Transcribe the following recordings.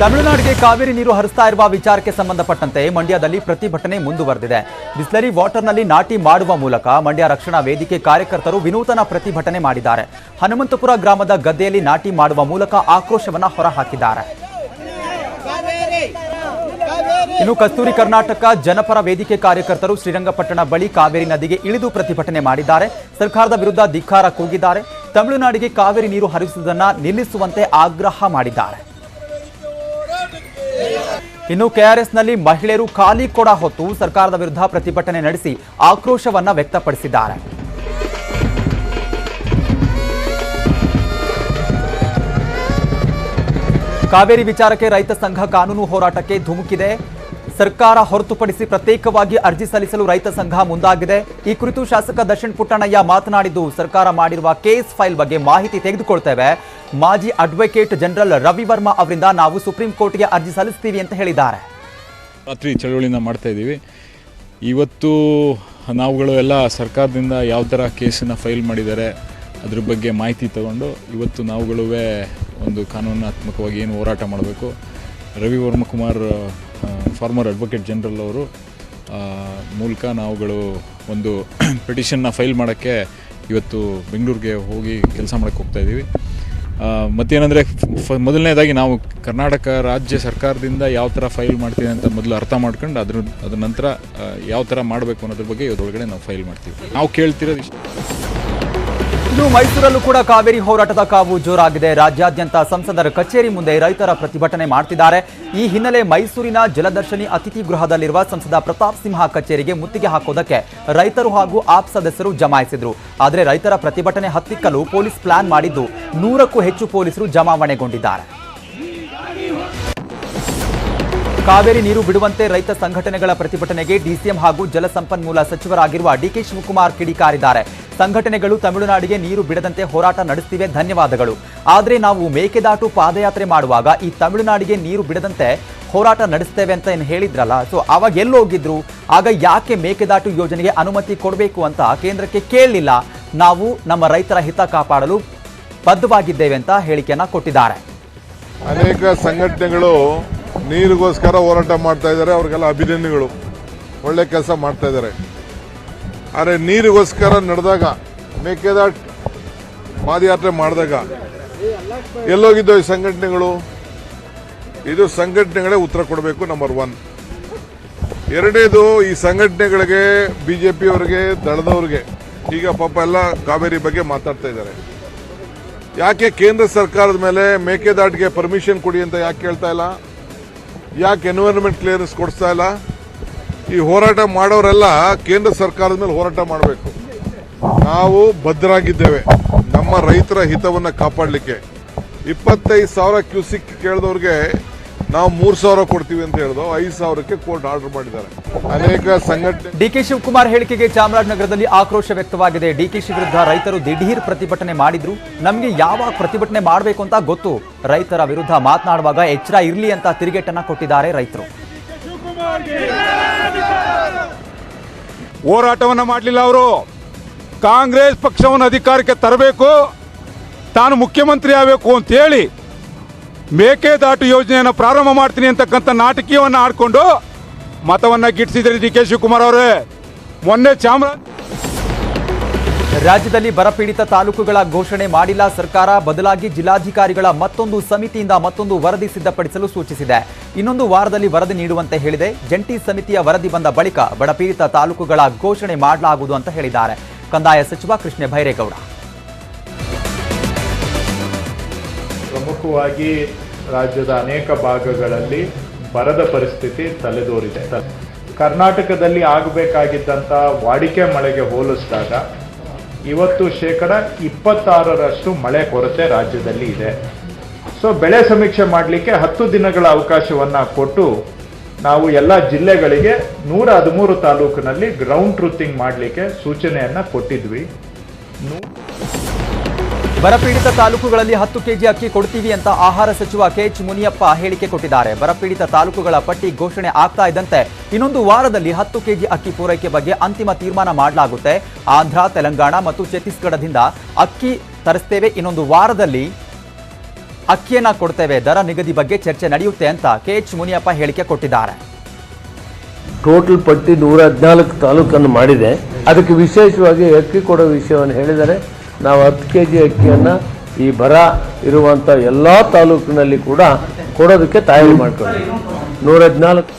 ತಮಿಳುನಾಡಿಗೆ ಕಾವೇರಿ ನೀರು ಹರಿಸ್ತಾ ಇರುವ ವಿಚಾರಕ್ಕೆ ಸಂಬಂಧಪಟ್ಟಂತೆ ಮಂಡ್ಯದಲ್ಲಿ ಪ್ರತಿಭಟನೆ ಮುಂದುವರೆದಿದೆ. ಬಿಸ್ಲರಿ ವಾಟರ್ನಲ್ಲಿ ನಾಟಿ ಮಾಡುವ ಮೂಲಕ ಮಂಡ್ಯ ರಕ್ಷಣಾ ವೇದಿಕೆ ಕಾರ್ಯಕರ್ತರು ವಿನೂತನ ಪ್ರತಿಭಟನೆ ಮಾಡಿದ್ದಾರೆ. ಹನುಮಂತಪುರ ಗ್ರಾಮದ ಗದ್ದೆಯಲ್ಲಿ ನಾಟಿ ಮಾಡುವ ಮೂಲಕ ಆಕ್ರೋಶವನ್ನು ಹೊರಹಾಕಿದ್ದಾರೆ. ಇನ್ನು ಕಸ್ತೂರಿ ಕರ್ನಾಟಕ ಜನಪರ ವೇದಿಕೆ ಕಾರ್ಯಕರ್ತರು ಶ್ರೀರಂಗಪಟ್ಟಣ ಬಳಿ ಕಾವೇರಿ ನದಿಗೆ ಇಳಿದು ಪ್ರತಿಭಟನೆ ಮಾಡಿದ್ದಾರೆ. ಸರ್ಕಾರದ ವಿರುದ್ಧ ಧಿಕ್ಕಾರ ಕೂಗಿದ್ದಾರೆ. ತಮಿಳುನಾಡಿಗೆ ಕಾವೇರಿ ನೀರು ಹರಿಸುವುದನ್ನು ನಿಲ್ಲಿಸುವಂತೆ ಆಗ್ರಹ ಮಾಡಿದ್ದಾರೆ. ಇನ್ನು ಕೆಆರ್ಎಸ್ನಲ್ಲಿ ಮಹಿಳೆಯರು ಖಾಲಿ ಕೊಡ ಹೊತ್ತು ಸರ್ಕಾರದ ವಿರುದ್ಧ ಪ್ರತಿಭಟನೆ ನಡೆಸಿ ಆಕ್ರೋಶವನ್ನ ವ್ಯಕ್ತಪಡಿಸಿದ್ದಾರೆ. ಕಾವೇರಿ ವಿಚಾರಕ್ಕೆ ರೈತ ಸಂಘ ಕಾನೂನು ಹೋರಾಟಕ್ಕೆ ಧುಮುಕಿದೆ. ಸರ್ಕಾರ ಹೊರತುಪಡಿಸಿ ಪ್ರತ್ಯೇಕವಾಗಿ ಅರ್ಜಿ ಸಲ್ಲಿಸಲು ರೈತ ಸಂಘ ಮುಂದಾಗಿದೆ. ಈ ಕುರಿತು ಶಾಸಕ ದರ್ಶನ್ ಪುಟ್ಟಣ್ಣಯ್ಯ ಮಾತನಾಡಿದ್ದು, ಸರ್ಕಾರ ಮಾಡಿರುವ ಕೇಸ್ ಫೈಲ್ ಬಗ್ಗೆ ಮಾಹಿತಿ ತೆಗೆದುಕೊಳ್ತೇವೆ. ಮಾಜಿ ಅಡ್ವೊಕೇಟ್ ಜನರಲ್ ರವಿ ವರ್ಮಾ ಅವರಿಂದ ನಾವು ಸುಪ್ರೀಂ ಕೋರ್ಟ್ಗೆ ಅರ್ಜಿ ಸಲ್ಲಿಸ್ತೀವಿ ಅಂತ ಹೇಳಿದ್ದಾರೆ. ರಾತ್ರಿ ಚಳವಳಿನ ಮಾಡ್ತಾ ಇದ್ದೀವಿ. ಇವತ್ತು ನಾವುಗಳು ಎಲ್ಲ ಸರ್ಕಾರದಿಂದ ಯಾವ ಥರ ಕೇಸನ್ನು ಫೈಲ್ ಮಾಡಿದ್ದಾರೆ, ಅದ್ರ ಬಗ್ಗೆ ಮಾಹಿತಿ ತಗೊಂಡು ಇವತ್ತು ನಾವುಗಳು ಒಂದು ಕಾನೂನಾತ್ಮಕವಾಗಿ ಏನು ಹೋರಾಟ ಮಾಡಬೇಕು. Ravi Varmakumar former advocate general ಅವರು ಮೂಲಕ ನಾವುಗಳು ಒಂದು ಪಿಟಿಷನ್ನ ಫೈಲ್ ಮಾಡೋಕ್ಕೆ ಇವತ್ತು ಬೆಂಗಳೂರಿಗೆ ಹೋಗಿ ಕೆಲಸ ಮಾಡೋಕ್ಕೆ ಹೋಗ್ತಾ ಇದ್ದೀವಿ. ಮತ್ತೇನೆಂದರೆ ಫ ಮೊದಲನೇದಾಗಿ ನಾವು ಕರ್ನಾಟಕ ರಾಜ್ಯ ಸರ್ಕಾರದಿಂದ ಯಾವ ಥರ ಫೈಲ್ ಮಾಡ್ತೀವಿ ಅಂತ ಮೊದಲು ಅರ್ಥ ಮಾಡ್ಕೊಂಡು ಅದ್ರ ಅದ್ರ ನಂತರ ಯಾವ ಥರ ಮಾಡಬೇಕು ಅನ್ನೋದ್ರ ಬಗ್ಗೆ ಇದ್ರೊಳಗಡೆ ನಾವು ಫೈಲ್ ಮಾಡ್ತೀವಿ. ನಾವು ಕೇಳ್ತಿರೋದು ಇಷ್ಟ. ಇನ್ನು ಮೈಸೂರಲ್ಲೂ ಕೂಡ ಕಾವೇರಿ ಹೋರಾಟದ ಕಾವು ಜೋರಾಗಿದೆ. ರಾಜ್ಯಾದ್ಯಂತ ಸಂಸದರ ಕಚೇರಿ ಮುಂದೆ ರೈತರ ಪ್ರತಿಭಟನೆ ಮಾಡ್ತಿದ್ದಾರೆ. ಈ ಹಿನ್ನೆಲೆ ಮೈಸೂರಿನ ಜಲದರ್ಶಿನಿ ಅತಿಥಿ ಗೃಹದಲ್ಲಿರುವ ಸಂಸದ ಪ್ರತಾಪ್ ಸಿಂಹ ಕಚೇರಿಗೆ ಮುತ್ತಿಗೆ ಹಾಕೋದಕ್ಕೆ ರೈತರು ಹಾಗೂ ಆಪ್ ಸದಸ್ಯರು ಜಮಾಯಿಸಿದ್ರು. ಆದರೆ ರೈತರ ಪ್ರತಿಭಟನೆ ಹತ್ತಿಕ್ಕಲು ಪೊಲೀಸ್ ಪ್ಲಾನ್ ಮಾಡಿದ್ದು, ನೂರಕ್ಕೂ ಹೆಚ್ಚು ಪೊಲೀಸರು ಜಮಾವಣೆಗೊಂಡಿದ್ದಾರೆ. ಕಾವೇರಿ ನೀರು ಬಿಡುವಂತೆ ರೈತ ಸಂಘಟನೆಗಳ ಪ್ರತಿಭಟನೆಗೆ ಡಿಸಿಎಂ ಹಾಗೂ ಜಲಸಂಪನ್ಮೂಲ ಸಚಿವರಾಗಿರುವ ಡಿಕೆ ಶಿವಕುಮಾರ್ ಕಿಡಿಕಾರಿದ್ದಾರೆ. ಸಂಘಟನೆಗಳು ತಮಿಳುನಾಡಿಗೆ ನೀರು ಬಿಡದಂತೆ ಹೋರಾಟ ನಡೆಸುತ್ತಿವೆ ಧನ್ಯವಾದಗಳು. ಆದರೆ ನಾವು ಮೇಕೆದಾಟು ಪಾದಯಾತ್ರೆ ಮಾಡುವಾಗ ಈ ತಮಿಳುನಾಡಿಗೆ ನೀರು ಬಿಡದಂತೆ ಹೋರಾಟ ನಡೆಸ್ತೇವೆ ಅಂತ ಏನು ಹೇಳಿದ್ರಲ್ಲ? ಸೊ ಆವಾಗ ಎಲ್ಲಿ ಹೋಗಿದ್ರು? ಆಗ ಯಾಕೆ ಮೇಕೆದಾಟು ಯೋಜನೆಗೆ ಅನುಮತಿ ಕೊಡಬೇಕು ಅಂತ ಕೇಂದ್ರಕ್ಕೆ ಕೇಳಲಿಲ್ಲ. ನಾವು ನಮ್ಮ ರೈತರ ಹಿತ ಕಾಪಾಡಲು ಬದ್ಧವಾಗಿದ್ದೇವೆ ಅಂತ ಹೇಳಿಕೆಯನ್ನ ಕೊಟ್ಟಿದ್ದಾರೆ. ಅನೇಕ ಸಂಘಟನೆಗಳು ನೀರಿಗೋಸ್ಕರ ಹೋರಾಟ ಮಾಡ್ತಾ ಇದ್ದಾರೆ, ಅವ್ರಿಗೆಲ್ಲ ಅಭಿನಂದನೆಗಳು. ಒಳ್ಳೆ ಕೆಲಸ ಮಾಡ್ತಾ ಇದ್ದಾರೆ. ಆದರೆ ನೀರಿಗೋಸ್ಕರ ನಡೆದಾಗ, ಮೇಕೆದಾಟ್ ಪಾದಯಾತ್ರೆ ಮಾಡಿದಾಗ ಎಲ್ಲೋಗಿದ್ದೋ ಈ ಸಂಘಟನೆಗಳು? ಇದು ಸಂಘಟನೆಗಳೇ ಉತ್ತರ ಕೊಡಬೇಕು ನಂಬರ್ ಒನ್ ಎರಡನೇದು, ಈ ಸಂಘಟನೆಗಳಿಗೆ ಬಿ ಜೆ ಪಿಯವ್ರಿಗೆ ದಳದವ್ರಿಗೆ, ಈಗ ಪಾಪ ಎಲ್ಲ ಕಾವೇರಿ ಬಗ್ಗೆ ಮಾತಾಡ್ತಾ ಇದ್ದಾರೆ. ಯಾಕೆ ಕೇಂದ್ರ ಸರ್ಕಾರದ ಮೇಲೆ ಮೇಕೆದಾಟಿಗೆ ಪರ್ಮಿಷನ್ ಕೊಡಿ ಅಂತ ಯಾಕೆ ಕೇಳ್ತಾ ಇಲ್ಲ? ಯಾಕೆ ಎನ್ವೈರನ್ಮೆಂಟ್ ಕ್ಲಿಯರೆನ್ಸ್ ಕೊಡಿಸ್ತಾ ಇಲ್ಲ? ಈ ಹೋರಾಟ ಮಾಡೋರೆಲ್ಲ ಕೇಂದ್ರ ಸರ್ಕಾರದ ಮೇಲೆ ಹೋರಾಟ ಮಾಡಬೇಕು. ನಾವು ಭದ್ರಾಗಿದ್ದೇವೆ. ನಮ್ಮ ರೈತರ ಹಿತವನ್ನು ಕಾಪಾಡಲಿಕ್ಕೆ. ಇಪ್ಪತ್ತೈದು ಸಾವಿರ ಕ್ಯೂಸಿಕ್ ಕೇಳಿದವ್ರಿಗೆ ನಾವು ಮೂರು ಸಾವಿರ ಕೊಡ್ತೀವಿ ಅಂತ ಹೇಳಿದ್ರು. ಐದು ಸಾವಿರಕ್ಕೆ ಕೋರ್ಟ್ ಆರ್ಡರ್ ಮಾಡಿದ್ದಾರೆ. ಅನೇಕ ಸಂಘಟನೆ ಡಿಕೆ ಶಿವಕುಮಾರ್ ಹೇಳಿಕೆಗೆ ಚಾಮರಾಜನಗರದಲ್ಲಿ ಆಕ್ರೋಶ ವ್ಯಕ್ತವಾಗಿದೆ. ಡಿಕೆಶಿ ವಿರುದ್ಧ ರೈತರು ದಿಢೀರ್ ಪ್ರತಿಭಟನೆ ಮಾಡಿದ್ರು. ನಮಗೆ ಯಾವಾಗ ಪ್ರತಿಭಟನೆ ಮಾಡಬೇಕು ಅಂತ ಗೊತ್ತು. ರೈತರ ವಿರುದ್ಧ ಮಾತನಾಡುವಾಗ ಎಚ್ಚರ ಇರಲಿ ಅಂತ ತಿರುಗೇಟನ್ನ ಕೊಟ್ಟಿದ್ದಾರೆ ರೈತರು. ಹೋರಾಟವನ್ನ ಮಾಡಲಿಲ್ಲ ಅವರು. ಕಾಂಗ್ರೆಸ್ ಪಕ್ಷವನ್ನು ಅಧಿಕಾರಕ್ಕೆ ತರಬೇಕು. ತಾನು ಮುಖ್ಯಮಂತ್ರಿ ಆಗಬೇಕು ಅಂತೇಳಿ ಮೇಕೆದಾಟು ಯೋಜನೆಯನ್ನು ಪ್ರಾರಂಭ ಮಾಡ್ತೀನಿ ಅಂತಕ್ಕಂಥ ನಾಟಕೀಯವನ್ನು ಆಡಿಕೊಂಡು ಮತವನ್ನು ಗಿಟ್ಟಿಸಿದ್ರೆ ಡಿ ಕೆ ಶಿವಕುಮಾರ್ ಅವರೇ. ಮೊನ್ನೆ ಚಾಮ ರಾಜ್ಯದಲ್ಲಿ ಬರಪೀಡಿತ ತಾಲೂಕುಗಳ ಘೋಷಣೆ ಮಾಡಿಲ್ಲ ಸರ್ಕಾರ. ಬದಲಾಗಿ ಜಿಲ್ಲಾಧಿಕಾರಿಗಳ ಮತ್ತೊಂದು ಸಮಿತಿಯಿಂದ ಮತ್ತೊಂದು ವರದಿ ಸಿದ್ಧಪಡಿಸಲು ಸೂಚಿಸಿದೆ. ಇನ್ನೊಂದು ವಾರದಲ್ಲಿ ವರದಿ ನೀಡುವಂತೆ ಹೇಳಿದೆ. ಜಂಟಿ ಸಮಿತಿಯ ವರದಿ ಬಂದ ಬಳಿಕ ಬಡಪೀಡಿತ ತಾಲೂಕುಗಳ ಘೋಷಣೆ ಮಾಡಲಾಗುವುದು ಅಂತ ಹೇಳಿದ್ದಾರೆ. ಕಂದಾಯ ಸಚಿವ ಕೃಷ್ಣ ಭೈರೇಗೌಡ ಪ್ರಮುಖವಾಗಿ ರಾಜ್ಯದ ಅನೇಕ ಭಾಗಗಳಲ್ಲಿ ಬರದ ಪರಿಸ್ಥಿತಿ ತಲೆದೋರಿದೆ. ಕರ್ನಾಟಕದಲ್ಲಿ ಆಗಬೇಕಾಗಿದ್ದಂಥ ವಾಡಿಕೆ ಮಳೆಗೆ ಹೋಲಿಸಿದಾಗ ಇವತ್ತು ಶೇಕಡ ಇಪ್ಪತ್ತಾರರಷ್ಟು ಮಳೆ ಕೊರತೆ ರಾಜ್ಯದಲ್ಲಿ ಇದೆ. ಸೊ, ಬೆಳೆ ಸಮೀಕ್ಷೆ ಮಾಡಲಿಕ್ಕೆ ಹತ್ತು ದಿನಗಳ ಅವಕಾಶವನ್ನು ಕೊಟ್ಟು ನಾವು ಎಲ್ಲ ಜಿಲ್ಲೆಗಳಿಗೆ ನೂರ ಹದಿಮೂರು ತಾಲೂಕಿನಲ್ಲಿ ಗ್ರೌಂಡ್ ಟ್ರೂತಿಂಗ್ ಮಾಡಲಿಕ್ಕೆ ಸೂಚನೆಯನ್ನು ಕೊಟ್ಟಿದ್ವಿ. ಬರಪೀಡಿತ ತಾಲೂಕುಗಳಲ್ಲಿ ಹತ್ತು ಕೆಜಿ ಅಕ್ಕಿ ಕೊಡ್ತೀವಿ ಅಂತ ಆಹಾರ ಸಚಿವ ಕೆಎಚ್ ಮುನಿಯಪ್ಪ ಹೇಳಿಕೆ ಕೊಟ್ಟಿದ್ದಾರೆ. ಬರಪೀಡಿತ ತಾಲೂಕುಗಳ ಪಟ್ಟಿ ಘೋಷಣೆ ಆಗ್ತಾ ಇದ್ದಂತೆ ಇನ್ನೊಂದು ವಾರದಲ್ಲಿ ಹತ್ತು ಕೆಜಿ ಅಕ್ಕಿ ಪೂರೈಕೆ ಬಗ್ಗೆ ಅಂತಿಮ ತೀರ್ಮಾನ ಮಾಡಲಾಗುತ್ತೆ. ಆಂಧ್ರ, ತೆಲಂಗಾಣ ಮತ್ತು ಛತ್ತೀಸ್ಗಢದಿಂದ ಅಕ್ಕಿ ತರಿಸ್ತೇವೆ. ಇನ್ನೊಂದು ವಾರದಲ್ಲಿ ಅಕ್ಕಿಯನ್ನ ಕೊಡ್ತೇವೆ. ದರ ನಿಗದಿ ಬಗ್ಗೆ ಚರ್ಚೆ ನಡೆಯುತ್ತೆ ಅಂತ ಕೆಎಚ್ ಮುನಿಯಪ್ಪ ಹೇಳಿಕೆ ಕೊಟ್ಟಿದ್ದಾರೆ. ಟೋಟಲ್ ಪಟ್ಟಿ ನೂರ ಹದಿನಾಲ್ಕು ತಾಲೂಕನ್ನು ಮಾಡಿದೆ. ಅದಕ್ಕೆ ವಿಶೇಷವಾಗಿ ಅಕ್ಕಿ ಕೊಡೋ ವಿಷಯವನ್ನು ಹೇಳಿದರೆ ನಾವು ಹತ್ತು ಕೆ ಜಿ ಅಕ್ಕಿಯನ್ನು ಈ ಬರ ಇರುವಂಥ ಎಲ್ಲ ತಾಲೂಕಿನಲ್ಲಿ ಕೂಡ ಕೊಡೋದಕ್ಕೆ ತಯಾರಿ ಮಾಡ್ಕೊಂಡಿದ್ದೀವಿ ನೂರ ಹದಿನಾಲ್ಕು.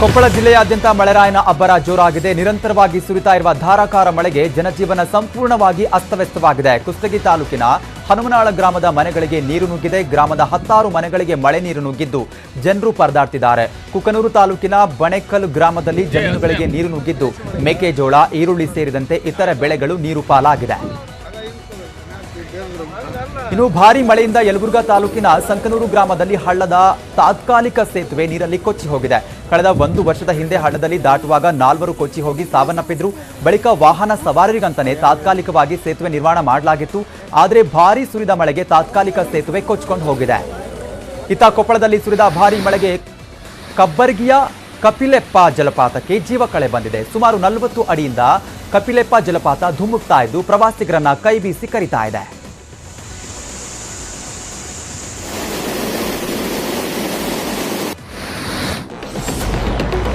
ಕೊಪ್ಪಳ ಜಿಲ್ಲೆಯಾದ್ಯಂತ ಮಳೆರಾಯನ ಅಬ್ಬರ ಜೋರಾಗಿದೆ. ನಿರಂತರವಾಗಿ ಸುರಿತಾ ಇರುವ ಧಾರಾಕಾರ ಮಳೆಗೆ ಜನಜೀವನ ಸಂಪೂರ್ಣವಾಗಿ ಅಸ್ತವ್ಯಸ್ತವಾಗಿದೆ. ಕುಷ್ಟಗಿ ತಾಲೂಕಿನ ಹನುಮನಾಳ ಗ್ರಾಮದ ಮನೆಗಳಿಗೆ ನೀರು ನುಗ್ಗಿದೆ. ಗ್ರಾಮದ ಹತ್ತಾರು ಮನೆಗಳಿಗೆ ಮಳೆ ನೀರು ನುಗ್ಗಿದ್ದು ಜನರು ಪರದಾಡ್ತಿದ್ದಾರೆ. ಕುಕನೂರು ತಾಲೂಕಿನ ಬಣೆಕಲ್ ಗ್ರಾಮದಲ್ಲಿ ಜಮೀನುಗಳಿಗೆ ನೀರು ನುಗ್ಗಿದ್ದು ಮೆಕ್ಕೆಜೋಳ ಈರುಳ್ಳಿ ಸೇರಿದಂತೆ ಇತರ ಬೆಳೆಗಳು ನೀರು ಪಾಲಾಗಿದೆ. ಇನ್ನು ಭಾರಿ ಮಳೆಯಿಂದ ಯಲಬುರ್ಗಾ ತಾಲೂಕಿನ ಸಂಕನೂರು ಗ್ರಾಮದಲ್ಲಿ ಹಳ್ಳದ ತಾತ್ಕಾಲಿಕ ಸೇತುವೆ ನೀರಲ್ಲಿ ಕೊಚ್ಚಿ ಹೋಗಿದೆ. ಕಳೆದ ಒಂದು ವರ್ಷದ ಹಿಂದೆ ಹಳ್ಳದಲ್ಲಿ ದಾಟುವಾಗ ನಾಲ್ವರು ಕೊಚ್ಚಿ ಹೋಗಿ ಸಾವನ್ನಪ್ಪಿದ್ರು. ಬಳಿಕ ವಾಹನ ಸವಾರರಿಗಂತಾನೆ ತಾತ್ಕಾಲಿಕವಾಗಿ ಸೇತುವೆ ನಿರ್ಮಾಣ ಮಾಡಲಾಗಿತ್ತು. ಆದರೆ ಭಾರಿ ಸುರಿದ ಮಳೆಗೆ ತಾತ್ಕಾಲಿಕ ಸೇತುವೆ ಕೊಚ್ಚಿಕೊಂಡು ಹೋಗಿದೆ. ಇತ್ತ ಕೊಪ್ಪಳದಲ್ಲಿ ಸುರಿದ ಭಾರಿ ಮಳೆಗೆ ಕಬ್ಬರ್ಗಿಯ ಕಪಿಲೆಪ್ಪ ಜಲಪಾತಕ್ಕೆ ಜೀವ ಕಳೆ ಬಂದಿದೆ. ಸುಮಾರು ನಲವತ್ತು ಅಡಿಯಿಂದ ಕಪಿಲೆಪ್ಪ ಜಲಪಾತ ಧುಮ್ಮುಕ್ತಾ ಇದ್ದು ಪ್ರವಾಸಿಗರನ್ನ ಕೈ ಬೀಸಿ ಕರಿತಾ ಇದೆ.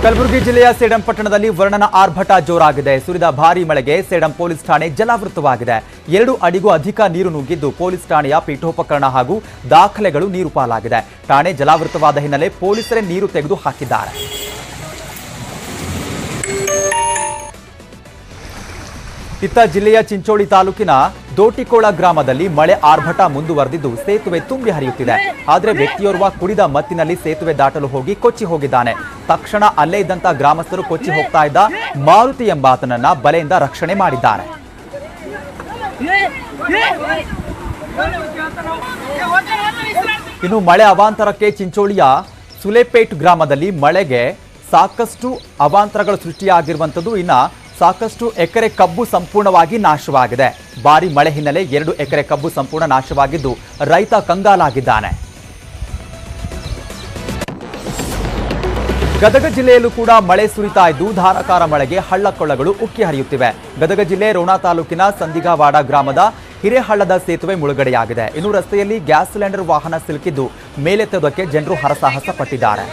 ಕಲಬುರಗಿ ಜಿಲ್ಲೆಯ ಸೇಡಂ ಪಟ್ಟಣದಲ್ಲಿ ವರ್ಣನ ಆರ್ಭಟ ಜೋರಾಗಿದೆ. ಸುರಿದ ಭಾರಿ ಮಳೆಗೆ ಸೇಡಂ ಪೊಲೀಸ್ ಠಾಣೆ ಜಲಾವೃತವಾಗಿದೆ. ಎರಡು ಅಡಿಗೂ ಅಧಿಕ ನೀರು ನುಗ್ಗಿದ್ದು ಪೊಲೀಸ್ ಠಾಣೆಯ ಪೀಠೋಪಕರಣ ಹಾಗೂ ದಾಖಲೆಗಳು ನೀರು ಪಾಲಾಗಿದೆ ಠಾಣೆ ಜಲಾವೃತವಾದ ಹಿನ್ನೆಲೆ ಪೊಲೀಸರೇ ನೀರು ತೆಗೆದು ಹಾಕಿದ್ದಾರೆ. ಇತ್ತ ಜಿಲ್ಲೆಯ ಚಿಂಚೋಳಿ ತಾಲೂಕಿನ ದೋಟಿಕೋಳ ಗ್ರಾಮದಲ್ಲಿ ಮಳೆ ಆರ್ಭಟ ಮುಂದುವರೆದಿದ್ದು ಸೇತುವೆ ತುಂಬಿ ಹರಿಯುತ್ತಿದೆ. ಆದರೆ ವ್ಯಕ್ತಿಯೋರ್ವ ಕುಡಿದ ಮತ್ತಿನಲ್ಲಿ ಸೇತುವೆ ದಾಟಲು ಹೋಗಿ ಕೊಚ್ಚಿ ಹೋಗಿದ್ದಾನೆ. ತಕ್ಷಣ ಅಲ್ಲೇ ಇದ್ದಂತ ಗ್ರಾಮಸ್ಥರು ಕೊಚ್ಚಿ ಹೋಗ್ತಾ ಇದ್ದ ಮಾರುತಿ ಎಂಬಾತನನ್ನ ಬಲೆಯಿಂದ ರಕ್ಷಣೆ ಮಾಡಿದ್ದಾರೆ. ಇನ್ನು ಮಳೆ ಅವಾಂತರಕ್ಕೆ ಚಿಂಚೋಳಿಯ ಸುಲೆಪೇಟ್ ಗ್ರಾಮದಲ್ಲಿ ಮಳೆಗೆ ಸಾಕಷ್ಟು ಅವಾಂತರಗಳು ಸೃಷ್ಟಿಯಾಗಿರುವಂಥದ್ದು ಇನ್ನ ಸಾಕಷ್ಟು ಎಕರೆ ಕಬ್ಬು ಸಂಪೂರ್ಣವಾಗಿ ನಾಶವಾಗಿದೆ. ಭಾರಿ ಮಳೆ ಹಿನ್ನೆಲೆ ಎರಡು ಎಕರೆ ಕಬ್ಬು ಸಂಪೂರ್ಣ ನಾಶವಾಗಿದ್ದು ರೈತ ಕಂಗಾಲಾಗಿದ್ದಾನೆ. ಗದಗ ಜಿಲ್ಲೆಯಲ್ಲೂ ಕೂಡ ಮಳೆ ಸುರಿತಾ ಇದ್ದು ಧಾರಾಕಾರ ಮಳೆಗೆ ಹಳ್ಳಕೊಳ್ಳಗಳು ಉಕ್ಕಿ ಹರಿಯುತ್ತಿವೆ. ಗದಗ ಜಿಲ್ಲೆ ರೋಣ ತಾಲೂಕಿನ ಸಂದಿಗಾವಾಡ ಗ್ರಾಮದ ಹಿರೇಹಳ್ಳದ ಸೇತುವೆ ಮುಳುಗಡೆಯಾಗಿದೆ. ಇನ್ನು ರಸ್ತೆಯಲ್ಲಿ ಗ್ಯಾಸ್ ಸಿಲಿಂಡರ್ ವಾಹನ ಸಿಲುಕಿದ್ದು ಮೇಲೆತ್ತದಕ್ಕೆ ಜನರು ಹರಸಾಹಸ ಪಟ್ಟಿದ್ದಾರೆ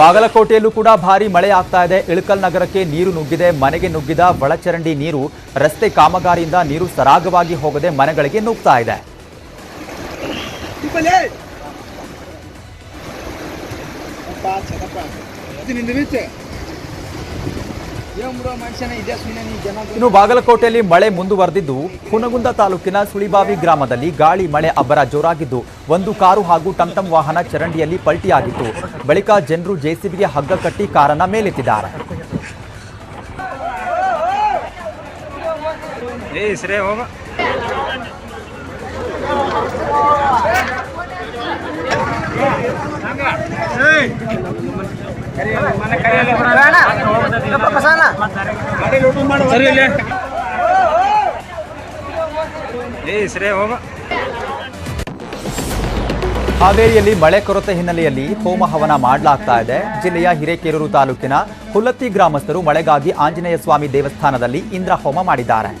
ಬಾಗಲಕೋಟೆಯಲ್ಲೂ ಕೂಡ ಭಾರಿ ಮಳೆ ಆಗ್ತಾ ಇದೆ. ಇಳಕಲ್ ನಗರಕ್ಕೆ ನೀರು ನುಗ್ಗಿದೆ, ಮನೆಗೆ ನುಗ್ಗಿದ ಒಳಚರಂಡಿ ನೀರು ರಸ್ತೆ ಕಾಮಗಾರಿಯಿಂದ ನೀರು ಸರಾಗವಾಗಿ ಹೋಗದೆ ಮನೆಗಳಿಗೆ ನುಗ್ತಾ ಇದೆ. ಇನ್ನು ಬಾಗಲಕೋಟೆಯಲ್ಲಿ ಮಳೆ ಮುಂದುವರೆದಿದ್ದು ಹುನಗುಂದ ತಾಲೂಕಿನ ಸುಳಿಬಾವಿ ಗ್ರಾಮದಲ್ಲಿ ಗಾಳಿ ಮಳೆ ಅಬ್ಬರ ಜೋರಾಗಿದ್ದು ಒಂದು ಕಾರು ಹಾಗೂ ಟಂಟಂ ವಾಹನ ಚರಂಡಿಯಲ್ಲಿ ಪಲ್ಟಿಯಾಗಿತ್ತು. ಬಳಿಕ ಜನರು ಜೆಸಿಬಿಗೆ ಹಗ್ಗ ಕಟ್ಟಿ ಕಾರನ್ನ ಮೇಲೆತ್ತಿದ್ದಾರೆ. ಹಾವೇರಿಯಲ್ಲಿ ಮಳೆ ಕೊರತೆ ಹಿನ್ನೆಲೆಯಲ್ಲಿ ಹೋಮ ಹವನ ಮಾಡಲಾಗ್ತಾ ಇದೆ. ಜಿಲ್ಲೆಯ ಹಿರೇಕೆರೂರು ತಾಲೂಕಿನ ಹುಲ್ಲತ್ತಿ ಗ್ರಾಮಸ್ಥರು ಮಳೆಗಾಗಿ ಆಂಜನೇಯ ಸ್ವಾಮಿ ದೇವಸ್ಥಾನದಲ್ಲಿ ಇಂದ್ರ ಹೋಮ ಮಾಡಿದ್ದಾರೆ.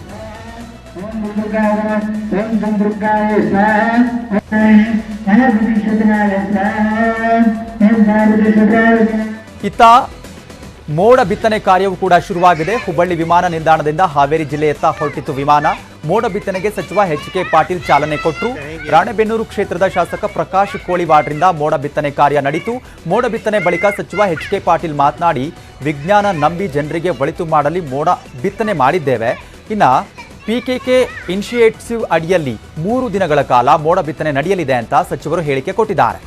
ಇತ್ತ ಮೋಡ ಬಿತ್ತನೆ ಕಾರ್ಯವೂ ಕೂಡ ಶುರುವಾಗಿದೆ. ಹುಬ್ಬಳ್ಳಿ ವಿಮಾನ ನಿಲ್ದಾಣದಿಂದ ಹಾವೇರಿ ಜಿಲ್ಲೆಯತ್ತ ಹೊರಟಿತು ವಿಮಾನ. ಮೋಡ ಬಿತ್ತನೆಗೆ ಸಚಿವ ಎಚ್ ಕೆ ಪಾಟೀಲ್ ಚಾಲನೆ ಕೊಟ್ಟರು ರಾಣೆಬೆನ್ನೂರು ಕ್ಷೇತ್ರದ ಶಾಸಕ ಪ್ರಕಾಶ್ ಕೋಳಿವಾಡ್ರಿಂದ ಮೋಡ ಬಿತ್ತನೆ ಕಾರ್ಯ ನಡೆಯಿತು ಮೋಡ ಬಿತ್ತನೆ ಬಳಿಕ ಸಚಿವ ಎಚ್ ಕೆ ಪಾಟೀಲ್ ಮಾತನಾಡಿ, ವಿಜ್ಞಾನ ನಂಬಿ ಜನರಿಗೆ ಒಳಿತು ಮಾಡಲಿ ಮೋಡ ಬಿತ್ತನೆ ಮಾಡಿದ್ದೇವೆ. ಇನ್ನ ಪಿಕೆಕೆ ಇನಿಷಿಯೇಟಿವ್ ಅಡಿಯಲ್ಲಿ ಮೂರು ದಿನಗಳ ಕಾಲ ಮೋಡ ಬಿತ್ತನೆ ನಡೆಯಲಿದೆ ಅಂತ ಸಚಿವರು ಹೇಳಿಕೆ ಕೊಟ್ಟಿದ್ದಾರೆ.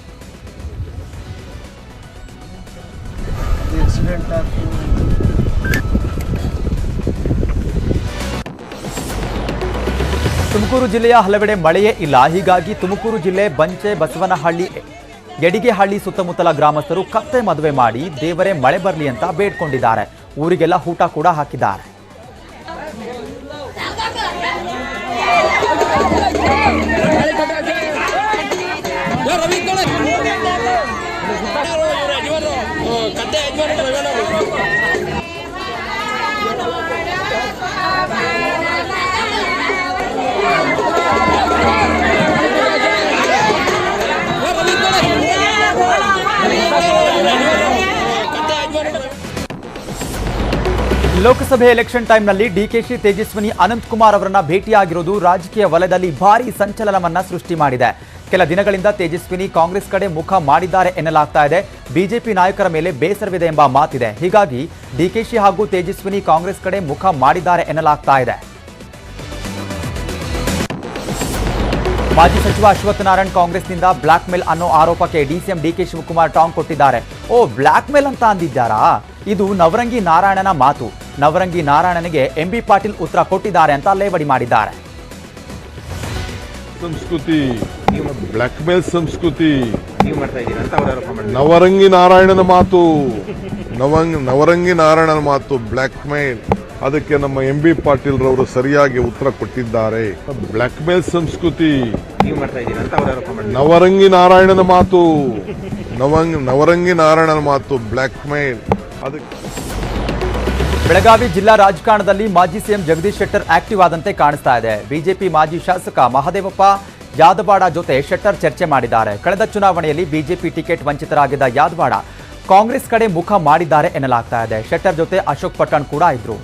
ತುಮಕೂರು ಜಿಲ್ಲೆಯ ಹಲವೆಡೆ ಮಳೆಯೇ ಇಲ್ಲ. ಹೀಗಾಗಿ ತುಮಕೂರು ಜಿಲ್ಲೆ ಬಂಚೆ ಬಸವನಹಳ್ಳಿ, ಯಡಿಗೆಹಳ್ಳಿ ಸುತ್ತಮುತ್ತಲ ಗ್ರಾಮಸ್ಥರು ಕತ್ತೆ ಮದುವೆ ಮಾಡಿ ದೇವರೇ ಮಳೆ ಬರಲಿ ಅಂತ ಬೇಡ್ಕೊಂಡಿದ್ದಾರೆ. ಊರಿಗೆಲ್ಲ ಊಟ ಕೂಡ ಹಾಕಿದ್ದಾರೆ. ಕತ್ತೆ ಲೋಕಸಭೆ ಎಲೆಕ್ಷನ್ ಟೈಮ್ನಲ್ಲಿ ಡಿಕೆಶಿ ತೇಜಸ್ವಿನಿ ಅನಂತಕುಮಾರ್ ಅವರನ್ನ ಭೇಟಿಯಾಗಿರುವುದು ರಾಜಕೀಯ ವಲಯದಲ್ಲಿ ಭಾರೀ ಸಂಚಲನವನ್ನ ಸೃಷ್ಟಿ ಮಾಡಿದೆ. ಕೆಲ ದಿನಗಳಿಂದ ತೇಜಸ್ವಿನಿ ಕಾಂಗ್ರೆಸ್ ಕಡೆ ಮುಖ ಮಾಡಿದ್ದಾರೆ ಎನ್ನಲಾಗ್ತಾ ಇದೆ. ಬಿಜೆಪಿ ನಾಯಕರ ಮೇಲೆ ಬೇಸರವಿದೆ ಎಂಬ ಮಾತಿದೆ. ಹೀಗಾಗಿ ಡಿಕೆಶಿ ಹಾಗೂ ತೇಜಸ್ವಿನಿ ಕಾಂಗ್ರೆಸ್ ಕಡೆ ಮುಖ ಮಾಡಿದ್ದಾರೆ ಎನ್ನಲಾಗ್ತಾ ಇದೆ. ಮಾಜಿ ಸಚಿವ ಅಶ್ವಥ್ ನಾರಾಯಣ್ ಕಾಂಗ್ರೆಸ್ನಿಂದ ಬ್ಲಾಕ್ ಮೇಲ್ ಅನ್ನೋ ಆರೋಪಕ್ಕೆ ಡಿಸಿಎಂ ಡಿಕೆ ಶಿವಕುಮಾರ್ ಟಾಂಗ್ ಕೊಟ್ಟಿದ್ದಾರೆ. ಓ ಬ್ಲಾಕ್ ಮೇಲ್ ಅಂತ ಅಂದಿದ್ದಾರಾ? ಇದು ನವರಂಗಿ ನಾರಾಯಣನ ಮಾತು. ನವರಂಗಿ ನಾರಾಯಣನಿಗೆ ಎಂಬಿ ಪಾಟೀಲ್ ಉತ್ತರ ಕೊಟ್ಟಿದ್ದಾರೆ ಅಂತ ಲೇವಡಿ ಮಾಡಿದ್ದಾರೆ. ಸಂಸ್ಕೃತಿ ಬ್ಲಾಕ್ ಮೇಲ್ ಸಂಸ್ಕೃತಿ. ನೀವು ಮಾಡ್ತಾ ಇದ್ದೀರಾ ಅಂತ ಅವ್ರ ಆರೋಪ ಮಾಡಿದ್ರು ನವರಂಗಿ ನಾರಾಯಣನ ಮಾತು. ನವಂಗ್ ನವರಂಗಿ ನಾರಾಯಣನ ಮಾತು ಬ್ಲಾಕ್ ಮೇಲ್ ಅದಕ್ಕೆ ನಮ್ಮ ಎಂ ಬಿ ಪಾಟೀಲ್ ರವರು ಸರಿಯಾಗಿ ಉತ್ತರ ಕೊಟ್ಟಿದ್ದಾರೆ. ಬ್ಲ್ಯಾಕ್ ಮೇಲ್ ಸಂಸ್ಕೃತಿ. ನೀವು ಮಾಡ್ತಾ ಇದ್ದೀರಾ ಅಂತ ಅವ್ರ ಆರೋಪ ಮಾಡಿದ್ರು ನವರಂಗಿ ನಾರಾಯಣನ ಮಾತು. ನವಂಗ್ ನವರಂಗಿ ನಾರಾಯಣನ ಮಾತು ಬ್ಲಾಕ್ ಮೇಲ್ ಅದಕ್ಕೆ ಬೆಳಗಾವಿ ಜಿಲ್ಲಾ ರಾಜಕಾರಣದಲ್ಲಿ ಮಾಜಿ ಸಿಎಂ ಜಗದೀಶ್ ಶೆಟ್ಟರ್ ಆಕ್ಟಿವ್ ಆದಂತೆ ಕಾಣಿಸ್ತಾ ಇದೆ. ಬಿಜೆಪಿ ಮಾಜಿ ಶಾಸಕ ಮಹದೇವಪ್ಪ ಯಾದವಾಡ ಜೊತೆ ಶೆಟ್ಟರ್ ಚರ್ಚೆ ಮಾಡಿದ್ದಾರೆ. ಕಳೆದ ಚುನಾವಣೆಯಲ್ಲಿ ಬಿಜೆಪಿ ಟಿಕೆಟ್ ವಂಚಿತರಾಗಿದ್ದ ಯಾದವಾಡ ಕಾಂಗ್ರೆಸ್ ಕಡೆ ಮುಖ ಮಾಡಿದ್ದಾರೆ ಎನ್ನಲಾಗ್ತಾ ಇದೆ. ಶೆಟ್ಟರ್ ಜೊತೆ ಅಶೋಕ್ ಪಟ್ಟಣ್ ಕೂಡ ಇದ್ರು.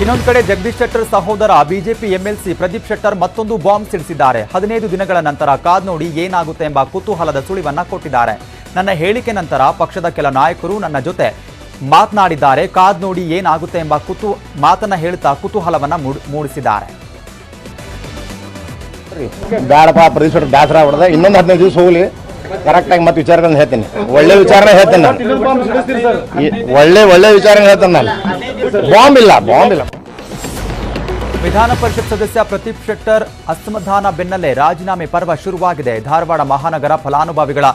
ಇನ್ನೊಂದು ಕಡೆ ಜಗದೀಶ್ ಶೆಟ್ಟರ್ ಸಹೋದರ ಬಿಜೆಪಿ ಎಂಎಲ್ಸಿ ಪ್ರದೀಪ್ ಶೆಟ್ಟರ್ ಮತ್ತೊಂದು ಬಾಂಬ್ ಸಿಡಿಸಿದ್ದಾರೆ. ಹದಿನೈದು ದಿನಗಳ ನಂತರ ಕಾದ್ ನೋಡಿ ಏನಾಗುತ್ತೆ ಎಂಬ ಕುತೂಹಲದ ಸುಳಿವನ್ನ ಕೊಟ್ಟಿದ್ದಾರೆ. ನನ್ನ ಹೇಳಿಕೆ ನಂತರ ಪಕ್ಷದ ಕೆಲ ನಾಯಕರು ನನ್ನ ಜೊತೆ ಮಾತನಾಡಿದ್ದಾರೆ. ಕಾದ್ ನೋಡಿ ಏನಾಗುತ್ತೆ ಎಂಬ ಕುತೂ, ಮಾತನ್ನ ಹೇಳ್ತಾ ಕುತೂಹಲವನ್ನ ಮೂಡ್- ಮೂಡಿಸಿದ್ದಾರೆ. ಬೇಡಪ್ಪ ಪ್ರದೇಶ ಬೇಸರ ಹೊಡೆದ ಇನ್ನೊಂದು ಹದಿನೈದು ದಿವಸ ಹೋಗ್ಲಿ. ಕರೆಕ್ಟಾಗಿ ಮತ್ತೆ ವಿಚಾರಗಳನ್ನ ಹೇಳ್ತೀನಿ. ಒಳ್ಳೆ ವಿಚಾರನೇ ಹೇಳ್ತೇನೆ ನಾನು. ಒಳ್ಳೆ ಒಳ್ಳೆ ವಿಚಾರ ಹೇಳ್ತೇನೆ ನಾನು. ಬಾಂಬ್ ಇಲ್ಲ ಬಾಂಬ್ ಇಲ್ಲ. ವಿಧಾನ ಪರಿಷತ್ ಸದಸ್ಯ ಪ್ರತೀಪ್ ಶೆಟ್ಟರ್ ಅಸಮಾಧಾನ ಬೆನ್ನಲ್ಲೇ ರಾಜೀನಾಮೆ ಪರ್ವ ಶುರುವಾಗಿದೆ. ಧಾರವಾಡ ಮಹಾನಗರ ಫಲಾನುಭವಿಗಳ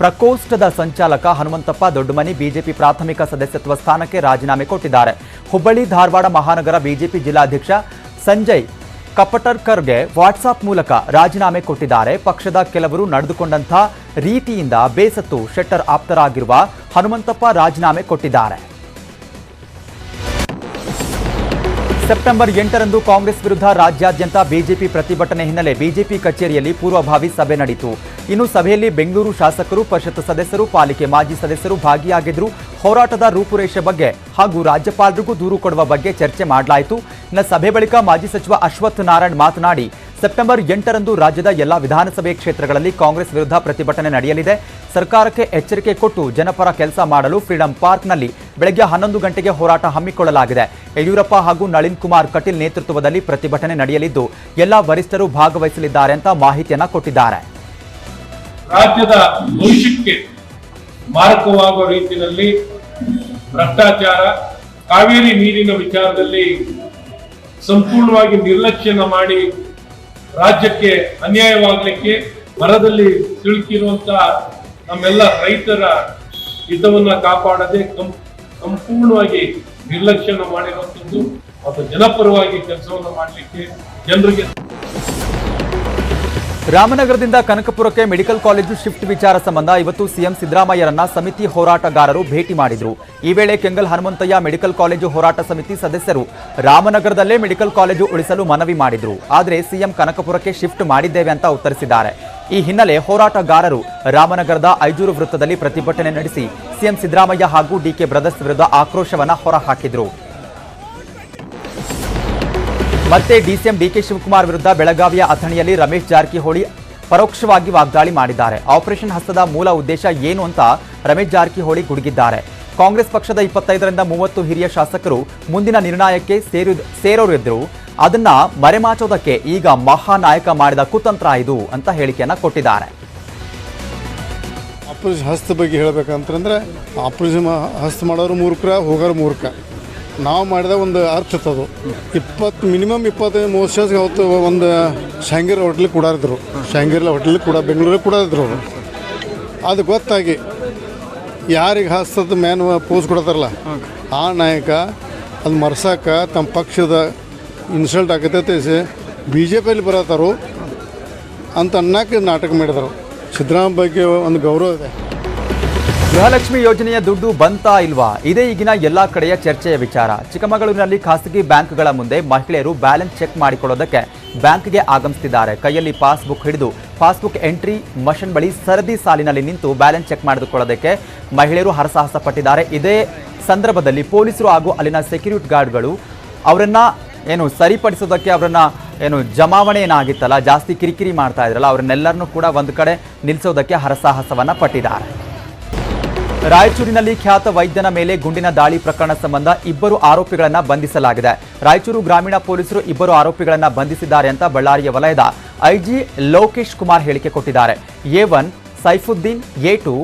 ಪ್ರಕೋಷ್ಠದ ಸಂಚಾಲಕ ಹನುಮಂತಪ್ಪ ದೊಡ್ಡಮನಿ ಬಿಜೆಪಿ ಪ್ರಾಥಮಿಕ ಸದಸ್ಯತ್ವ ಸ್ಥಾನಕ್ಕೆ ರಾಜೀನಾಮೆ ಕೊಟ್ಟಿದ್ದಾರೆ. ಹುಬ್ಬಳ್ಳಿ, ಧಾರವಾಡ ಮಹಾನಗರ ಬಿಜೆಪಿ ಜಿಲ್ಲಾಧ್ಯಕ್ಷ ಸಂಜಯ್ ಕಪಟರ್ಕರ್ಗೆ ವಾಟ್ಸಾಪ್ ಮೂಲಕ ರಾಜೀನಾಮೆ ಕೊಟ್ಟಿದ್ದಾರೆ. ಪಕ್ಷದ ಕೆಲವರು ನಡೆದುಕೊಂಡಂಥ ರೀತಿಯಿಂದ ಬೇಸತ್ತು ಶೆಟ್ಟರ್ ಆಪ್ತರಾಗಿರುವ ಹನುಮಂತಪ್ಪ ರಾಜೀನಾಮೆ ಕೊಟ್ಟಿದ್ದಾರೆ. ಸೆಪ್ಟೆಂಬರ್ ಎಂಟರಂದು ಕಾಂಗ್ರೆಸ್ ವಿರುದ್ಧ ರಾಜ್ಯಾದ್ಯಂತ ಬಿಜೆಪಿ ಪ್ರತಿಭಟನೆ ಹಿನ್ನೆಲೆ ಬಿಜೆಪಿ ಕಚೇರಿಯಲ್ಲಿ ಪೂರ್ವಭಾವಿ ಸಭೆ ನಡೆಯಿತು ಇನ್ನು ಸಭೆಯಲ್ಲಿ ಬೆಂಗಳೂರು ಶಾಸಕರು, ಪರಿಷತ್ ಸದಸ್ಯರು, ಪಾಲಿಕೆ ಮಾಜಿ ಸದಸ್ಯರು ಭಾಗಿಯಾಗಿದ್ದರು ಹೋರಾಟದ ರೂಪುರೇಷೆ ಬಗ್ಗೆ ಹಾಗೂ ರಾಜ್ಯಪಾಲರಿಗೂ ದೂರು ಕೊಡುವ ಬಗ್ಗೆ ಚರ್ಚೆ ಮಾಡಲಾಯಿತು. ಇನ್ನು ಸಭೆ ಬಳಿಕ ಮಾಜಿ ಸಚಿವ ಅಶ್ವಥ್ ನಾರಾಯಣ್ ಮಾತನಾಡಿ, ಸೆಪ್ಟೆಂಬರ್ ಎಂಟರಂದು ರಾಜ್ಯದ ಎಲ್ಲಾ ವಿಧಾನಸಭೆ ಕ್ಷೇತ್ರಗಳಲ್ಲಿ ಕಾಂಗ್ರೆಸ್ ವಿರುದ್ಧ ಪ್ರತಿಭಟನೆ ನಡೆಯಲಿದೆ. ಸರ್ಕಾರಕ್ಕೆ ಎಚ್ಚರಿಕೆ ಕೊಟ್ಟು ಜನಪರ ಕೆಲಸ ಮಾಡಲು ಫ್ರೀಡಂ ಪಾರ್ಕ್ನಲ್ಲಿ ಬೆಳಗ್ಗೆ ಹನ್ನೊಂದು ಗಂಟೆಗೆ ಹೋರಾಟ ಹಮ್ಮಿಕೊಳ್ಳಲಾಗಿದೆ. ಯಡಿಯೂರಪ್ಪ ಹಾಗೂ ನಳಿನ್ ಕುಮಾರ್ ಕಟೀಲ್ ನೇತೃತ್ವದಲ್ಲಿ ಪ್ರತಿಭಟನೆ ನಡೆಯಲಿದ್ದು, ಎಲ್ಲಾ ವರಿಷ್ಠರು ಭಾಗವಹಿಸಲಿದ್ದಾರೆ ಅಂತ ಮಾಹಿತಿಯನ್ನು ಕೊಟ್ಟಿದ್ದಾರೆ. ರಾಜ್ಯದ ಭವಿಷ್ಯಕ್ಕೆ ಮಾರಕವಾಗುವ ರೀತಿಯಲ್ಲಿ ಭ್ರಷ್ಟಾಚಾರ, ಕಾವೇರಿ ನೀರಿನ ವಿಚಾರದಲ್ಲಿ ಸಂಪೂರ್ಣವಾಗಿ ನಿರ್ಲಕ್ಷ್ಯನ ಮಾಡಿ ರಾಜ್ಯಕ್ಕೆ ಅನ್ಯಾಯವಾಗಲಿಕ್ಕೆ ಮರದಲ್ಲಿ ಸಿಲುಕಿರುವಂತಹ ನಮ್ಮೆಲ್ಲ ರೈತರ ಹಿತವನ್ನ ಕಾಪಾಡದೆ ಸಂಪೂರ್ಣವಾಗಿ ನಿರ್ಲಕ್ಷ್ಯನ ಮಾಡಿರುವಂಥದ್ದು, ಮತ್ತು ಜನಪರವಾಗಿ ಕೆಲಸವನ್ನು ಮಾಡಲಿಕ್ಕೆ ಜನರಿಗೆ ರಾಮನಗರದಿಂದ ಕನಕಪುರಕ್ಕೆ ಮೆಡಿಕಲ್ ಕಾಲೇಜು ಶಿಫ್ಟ್ ವಿಚಾರ ಸಂಬಂಧ ಇವತ್ತು ಸಿಎಂ ಸಿದ್ದರಾಮಯ್ಯರನ್ನ ಸಮಿತಿ ಹೋರಾಟಗಾರರು ಭೇಟಿ ಮಾಡಿದರು. ಈ ವೇಳೆ ಕೆಂಗಲ್ ಹನುಮಂತಯ್ಯ ಮೆಡಿಕಲ್ ಕಾಲೇಜು ಹೋರಾಟ ಸಮಿತಿ ಸದಸ್ಯರು ರಾಮನಗರದಲ್ಲೇ ಮೆಡಿಕಲ್ ಕಾಲೇಜು ಉಳಿಸಲು ಮನವಿ ಮಾಡಿದ್ರು. ಆದರೆ ಸಿಎಂ ಕನಕಪುರಕ್ಕೆ ಶಿಫ್ಟ್ ಮಾಡಿದ್ದೇವೆ ಅಂತ ಉತ್ತರಿಸಿದ್ದಾರೆ. ಈ ಹಿನ್ನೆಲೆ ಹೋರಾಟಗಾರರು ರಾಮನಗರದ ಐಜೂರು ವೃತ್ತದಲ್ಲಿ ಪ್ರತಿಭಟನೆ ನಡೆಸಿ ಸಿಎಂ ಸಿದ್ದರಾಮಯ್ಯ ಹಾಗೂ ಡಿಕೆ ಬ್ರದರ್ಸ್ ವಿರುದ್ಧ ಆಕ್ರೋಶವನ್ನ ಹೊರಹಾಕಿದ್ರು. ಮತ್ತೆ ಡಿಸಿಎಂ ಡಿಕೆ ಶಿವಕುಮಾರ್ ವಿರುದ್ಧ ಬೆಳಗಾವಿಯ ಅಥಣಿಯಲ್ಲಿ ರಮೇಶ್ ಜಾರಕಿಹೊಳಿ ಪರೋಕ್ಷವಾಗಿ ವಾಗ್ದಾಳಿ ಮಾಡಿದ್ದಾರೆ. ಆಪರೇಷನ್ ಹಸ್ತದ ಮೂಲ ಉದ್ದೇಶ ಏನು ಅಂತ ರಮೇಶ್ ಜಾರಕಿಹೊಳಿ ಗುಡುಗಿದ್ದಾರೆ. ಕಾಂಗ್ರೆಸ್ ಪಕ್ಷದ ಇಪ್ಪತ್ತೈದರಿಂದ ಮೂವತ್ತು ಹಿರಿಯ ಶಾಸಕರು ಮುಂದಿನ ನಿರ್ಣಯಕ್ಕೆ ಸೇರಿ ಸೇರೋರಿದ್ರು ಅದನ್ನ ಮರೆಮಾಚೋದಕ್ಕೆ ಈಗ ಮಹಾನಾಯಕ ಮಾಡಿದ ಕುತಂತ್ರ ಇದು ಅಂತ ಹೇಳಿಕೆಯನ್ನ ಕೊಟ್ಟಿದ್ದಾರೆ. ಆಪರೇಷನ್ ಹಸ್ತ ಬಗ್ಗೆ ಹೇಳ್ಬೇಕಂತಂದ್ರೆ, ಆಪರೇಷನ್ ಹಸ್ತ ಮಾಡೋರು ಮೂರ್ಖ ಹೋಗೋರು ಮೂರ್ಖ. ನಾವು ಮಾಡಿದ ಒಂದು ಅರ್ಥ ಅದು. ಇಪ್ಪತ್ತು ಮಿನಿಮಮ್ ಇಪ್ಪತ್ತೈದು ಮೂವತ್ತು ವರ್ಷ ಅವತ್ತು ಒಂದು ಶಾಂಗಿರ್ ಹೋಟ್ಲಿಗೆ ಕೂಡಾರಿದ್ರು. ಶಾಂಗಿರ್ಲ ಹೋಟ್ಲಿಗೆ ಕೂಡ ಬೆಂಗಳೂರಿಗೆ ಕೂಡಾರಿದ್ರು ಅವರು. ಅದು ಗೊತ್ತಾಗಿ ಯಾರಿಗೆ ಹಾಸ್ತದ ಮ್ಯಾನ್ ಪೋಸ್ ಕೊಡ್ತಾರಲ್ಲ, ಆ ನಾಯಕ ಅದು ಮರ್ಸಾಕ ತಮ್ಮ ಪಕ್ಷದ ಇನ್ಸಲ್ಟ್ ಆಗತೈತೆ ಬಿ ಜೆ ಪಿಯಲ್ಲಿ ಬರತ್ತಾರು ಅಂತ ಅನ್ನಕ್ಕೆ ನಾಟಕ ಮಾಡಿದರು. ಸಿದ್ದರಾಮ ಬಗ್ಗೆ ಒಂದು ಗೌರವ ಇದೆ. ಗೃಹಲಕ್ಷ್ಮಿ ಯೋಜನೆಯ ದುಡ್ಡು ಬಂತಾ ಇಲ್ವಾ? ಇದೇ ಈಗಿನ ಎಲ್ಲಾ ಕಡೆಯ ಚರ್ಚೆಯ ವಿಚಾರ. ಚಿಕ್ಕಮಗಳೂರಿನಲ್ಲಿ ಖಾಸಗಿ ಬ್ಯಾಂಕ್ಗಳ ಮುಂದೆ ಮಹಿಳೆಯರು ಬ್ಯಾಲೆನ್ಸ್ ಚೆಕ್ ಮಾಡಿಕೊಳ್ಳೋದಕ್ಕೆ ಬ್ಯಾಂಕ್ಗೆ ಆಗಮಿಸುತ್ತಿದ್ದಾರೆ ಕೈಯಲ್ಲಿ ಪಾಸ್ಬುಕ್ ಹಿಡಿದು ಪಾಸ್ಬುಕ್ ಎಂಟ್ರಿ, ಮಷನ್ ಬಳಿ ಸರದಿ ಸಾಲಿನಲ್ಲಿ ನಿಂತು ಬ್ಯಾಲೆನ್ಸ್ ಚೆಕ್ ಮಾಡಿಕೊಳ್ಳೋದಕ್ಕೆ ಮಹಿಳೆಯರು ಹರಸಾಹಸ ಪಟ್ಟಿದ್ದಾರೆ. ಇದೇ ಸಂದರ್ಭದಲ್ಲಿ ಪೊಲೀಸರು ಹಾಗೂ ಅಲ್ಲಿನ ಸೆಕ್ಯೂರಿಟಿ ಗಾರ್ಡ್ಗಳು ಅವರನ್ನ ಏನು ಸರಿಪಡಿಸೋದಕ್ಕೆ ಅವರನ್ನ ಏನು ಜಮಾವಣೆ ಏನಾಗಿತ್ತಲ್ಲ ಜಾಸ್ತಿ ಕಿರಿಕಿರಿ ಮಾಡ್ತಾ ಇದ್ರಲ್ಲ, ಅವರನ್ನೆಲ್ಲರನ್ನೂ ಕೂಡ ಒಂದು ಕಡೆ ನಿಲ್ಲಿಸೋದಕ್ಕೆ ಹರಸಾಹಸವನ್ನ ಪಟ್ಟಿದ್ದಾರೆ. ರಾಯಚೂರಿನಲ್ಲಿ ಖ್ಯಾತ ವೈದ್ಯನ ಮೇಲೆ ಗುಂಡಿನ ದಾಳಿ ಪ್ರಕರಣ ಸಂಬಂಧ ಇಬ್ಬರು ಆರೋಪಿಗಳನ್ನು ಬಂಧಿಸಲಾಗಿದೆ. ರಾಯಚೂರು ಗ್ರಾಮೀಣ ಪೊಲೀಸರು ಇಬ್ಬರು ಆರೋಪಿಗಳನ್ನು ಬಂಧಿಸಿದ್ದಾರೆ ಅಂತ ಬಳ್ಳಾರಿಯ ವಲಯದ ಐಜಿ ಲೋಕೇಶ್ ಕುಮಾರ್ ಹೇಳಿಕೆ ಕೊಟ್ಟಿದ್ದಾರೆ. A one Saifuddin, A two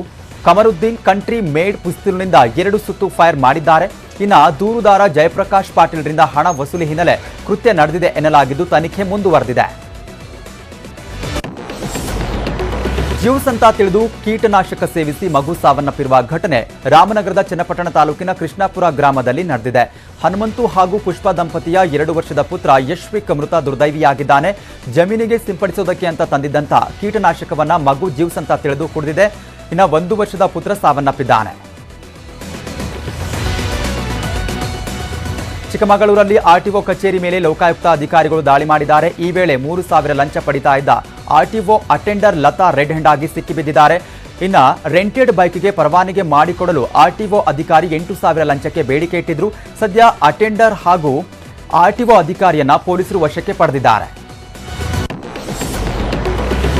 Qamaruddin country made ಪಿಸ್ತೂಲ್ನಿಂದ ಎರಡು ಸುತ್ತು ಫೈರ್ ಮಾಡಿದ್ದಾರೆ. ಇನ್ನ ದೂರುದಾರ ಜಯಪ್ರಕಾಶ್ ಪಾಟೀಲ್ರಿಂದ ಹಣ ವಸೂಲಿ ಹಿನ್ನೆಲೆ ಕೃತ್ಯ ನಡೆದಿದೆ ಎನ್ನಲಾಗಿದ್ದು ತನಿಖೆ ಮುಂದುವರೆದಿದೆ. ಜ್ಯೂಸ್ ಅಂತ ತಿಳಿದು ಕೀಟನಾಶಕ ಸೇವಿಸಿ ಮಗು ಸಾವನ್ನಪ್ಪಿರುವ ಘಟನೆ ರಾಮನಗರದ ಚನ್ನಪಟ್ಟಣ ತಾಲೂಕಿನ ಕೃಷ್ಣಾಪುರ ಗ್ರಾಮದಲ್ಲಿ ನಡೆದಿದೆ. ಹನುಮಂತು ಹಾಗೂ ಪುಷ್ಪ ದಂಪತಿಯ ಎರಡು ವರ್ಷದ ಪುತ್ರ ಯಶ್ವಿಕ್ ಮೃತ ದುರ್ದೈವಿಯಾಗಿದ್ದಾನೆ. ಜಮೀನಿಗೆ ಸಿಂಪಡಿಸೋದಕ್ಕೆ ಅಂತ ತಂದಿದ್ದಂತ ಕೀಟನಾಶಕವನ್ನ ಮಗು ಜ್ಯೂಸ್ ಅಂತ ತಿಳಿದು ಕುಡಿದಿದೆ. ಇನ್ನು ಒಂದು ವರ್ಷದ ಪುತ್ರ ಸಾವನ್ನಪ್ಪಿದ್ದಾನೆ. ಚಿಕ್ಕಮಗಳೂರಲ್ಲಿ ಆರ್ಟಿಒ ಕಚೇರಿ ಮೇಲೆ ಲೋಕಾಯುಕ್ತ ಅಧಿಕಾರಿಗಳು ದಾಳಿ ಮಾಡಿದ್ದಾರೆ. ಈ ವೇಳೆ ಮೂರು ಸಾವಿರ ಲಂಚ ಪಡಿತಾ ಇದ್ದ RTO attender Latha red hand ಆಗಿ ಸಿಕ್ಕಿಬಿದ್ದಿದ್ದಾರೆ ಇನ್ನ ರೆಂಟೆಡ್ ಬೈಕ್ಗೆ ಪರವಾನಗಿ ಮಾಡಿಕೊಡಲು ಆರ್ಟಿಒ ಅಧಿಕಾರಿ ಎಂಟು ಸಾವಿರ ಲಂಚಕ್ಕೆ ಬೇಡಿಕೆ ಇಟ್ಟಿದ್ರು. ಸದ್ಯ ಅಟೆಂಡರ್ ಹಾಗೂ ಆರ್ಟಿಒ ಅಧಿಕಾರಿಯನ್ನ ಪೊಲೀಸರು ವಶಕ್ಕೆ ಪಡೆದಿದ್ದಾರೆ.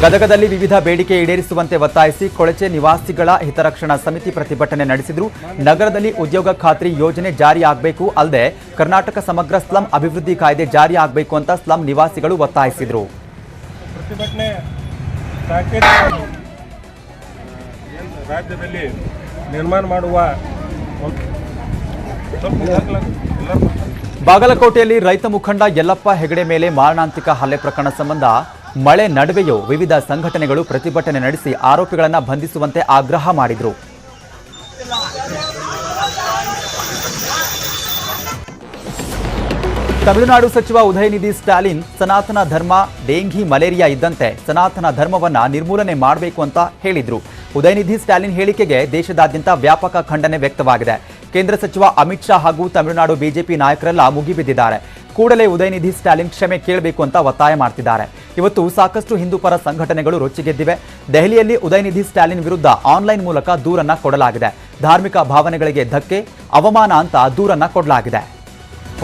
ಗದಗದಲ್ಲಿ ವಿವಿಧ ಬೇಡಿಕೆ ಈಡೇರಿಸುವಂತೆ ಒತ್ತಾಯಿಸಿ ಕೊಳಚೆ ನಿವಾಸಿಗಳ ಹಿತರಕ್ಷಣಾ ಸಮಿತಿ ಪ್ರತಿಭಟನೆ ನಡೆಸಿದ್ರು. ನಗರದಲ್ಲಿ ಉದ್ಯೋಗ ಖಾತ್ರಿ ಯೋಜನೆ ಜಾರಿ ಆಗಬೇಕು ಅಲ್ಲದೆ ಕರ್ನಾಟಕ ಸಮಗ್ರ ಸ್ಲಂ ಅಭಿವೃದ್ಧಿ ಕಾಯ್ದೆ ಜಾರಿ ಆಗಬೇಕು ಅಂತ ಸ್ಲಂ ನಿವಾಸಿಗಳು ಒತ್ತಾಯಿಸಿದ್ರು. ಪ್ರತಿಭಟನೆ ರಾಜ್ಯದಲ್ಲಿ ನಿರ್ಮಾಣ ಮಾಡುವ ಬಾಗಲಕೋಟೆಯಲ್ಲಿ ರೈತ ಮುಖಂಡ ಯಲ್ಲಪ್ಪ ಹೆಗಡೆ ಮೇಲೆ ಮಾರಣಾಂತಿಕ ಹಲ್ಲೆ ಪ್ರಕರಣ ಸಂಬಂಧ ಮಳೆ ನಡುವೆಯೂ ವಿವಿಧ ಸಂಘಟನೆಗಳು ಪ್ರತಿಭಟನೆ ನಡೆಸಿ ಆರೋಪಿಗಳನ್ನು ಬಂಧಿಸುವಂತೆ ಆಗ್ರಹ ಮಾಡಿದ್ರು. ತಮಿಳುನಾಡು ಸಚಿವ ಉದಯನಿಧಿ ಸ್ಟಾಲಿನ್, ಸನಾತನ ಧರ್ಮ ಡೆಂಗಿ ಮಲೇರಿಯಾ ಇದ್ದಂತೆ ಸನಾತನ ಧರ್ಮವನ್ನ ನಿರ್ಮೂಲನೆ ಮಾಡಬೇಕು ಅಂತ ಹೇಳಿದ್ರು. ಉದಯನಿಧಿ ಸ್ಟಾಲಿನ್ ಹೇಳಿಕೆಗೆ ದೇಶದಾದ್ಯಂತ ವ್ಯಾಪಕ ಖಂಡನೆ ವ್ಯಕ್ತವಾಗಿದೆ. ಕೇಂದ್ರ ಸಚಿವ ಅಮಿತ್ ಶಾ ಹಾಗೂ ತಮಿಳುನಾಡು ಬಿಜೆಪಿ ನಾಯಕರೆಲ್ಲ ಮುಗಿಬಿದ್ದಿದ್ದಾರೆ. ಕೂಡಲೇ ಉದಯನಿಧಿ ಸ್ಟಾಲಿನ್ ಕ್ಷಮೆ ಕೇಳಬೇಕು ಅಂತ ಒತ್ತಾಯ ಮಾಡ್ತಿದ್ದಾರೆ. ಇವತ್ತು ಸಾಕಷ್ಟು ಹಿಂದೂಪರ ಸಂಘಟನೆಗಳು ರೊಚ್ಚಿಗೆದ್ದಿವೆ. ದೆಹಲಿಯಲ್ಲಿ ಉದಯನಿಧಿ ಸ್ಟಾಲಿನ್ ವಿರುದ್ಧ ಆನ್ಲೈನ್ ಮೂಲಕ ದೂರನ್ನ ಕೊಡಲಾಗಿದೆ. ಧಾರ್ಮಿಕ ಭಾವನೆಗಳಿಗೆ ಧಕ್ಕೆ, ಅವಮಾನ ಅಂತ ದೂರನ್ನ ಕೊಡಲಾಗಿದೆ.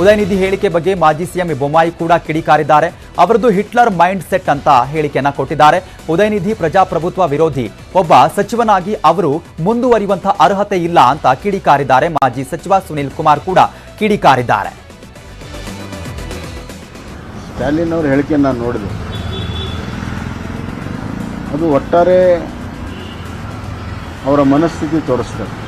ಉದಯನಿಧಿ ಹೇಳಿಕೆ ಬಗ್ಗೆ ಮಾಜಿ ಸಿಎಂ ಬೊಮ್ಮಾಯಿ ಕೂಡ ಕಿಡಿಕಾರಿದ್ದಾರೆ. ಅವರದ್ದು ಹಿಟ್ಲರ್ ಮೈಂಡ್ ಸೆಟ್ ಅಂತ ಹೇಳಿಕೆಯನ್ನ ಕೊಟ್ಟಿದ್ದಾರೆ. ಉದಯನಿಧಿ ಪ್ರಜಾಪ್ರಭುತ್ವ ವಿರೋಧಿ. ಒಬ್ಬ ಸಚಿವನಾಗಿ ಅವರು ಮುಂದುವರಿಯುವಂತಹ ಅರ್ಹತೆ ಇಲ್ಲ ಅಂತ ಕಿಡಿಕಾರಿದ್ದಾರೆ. ಮಾಜಿ ಸಚಿವ ಸುನಿಲ್ ಕುಮಾರ್ ಕೂಡ ಕಿಡಿಕಾರಿದ್ದಾರೆ. ಸ್ಟಾಲಿನ್ ಅವ್ರ ಹೇಳಿಕೆಯನ್ನು ಅದು ಒಟ್ಟಾರೆ ಅವರ ಮನಸ್ಥಿತಿ ತೋರಿಸ್ತದೆ.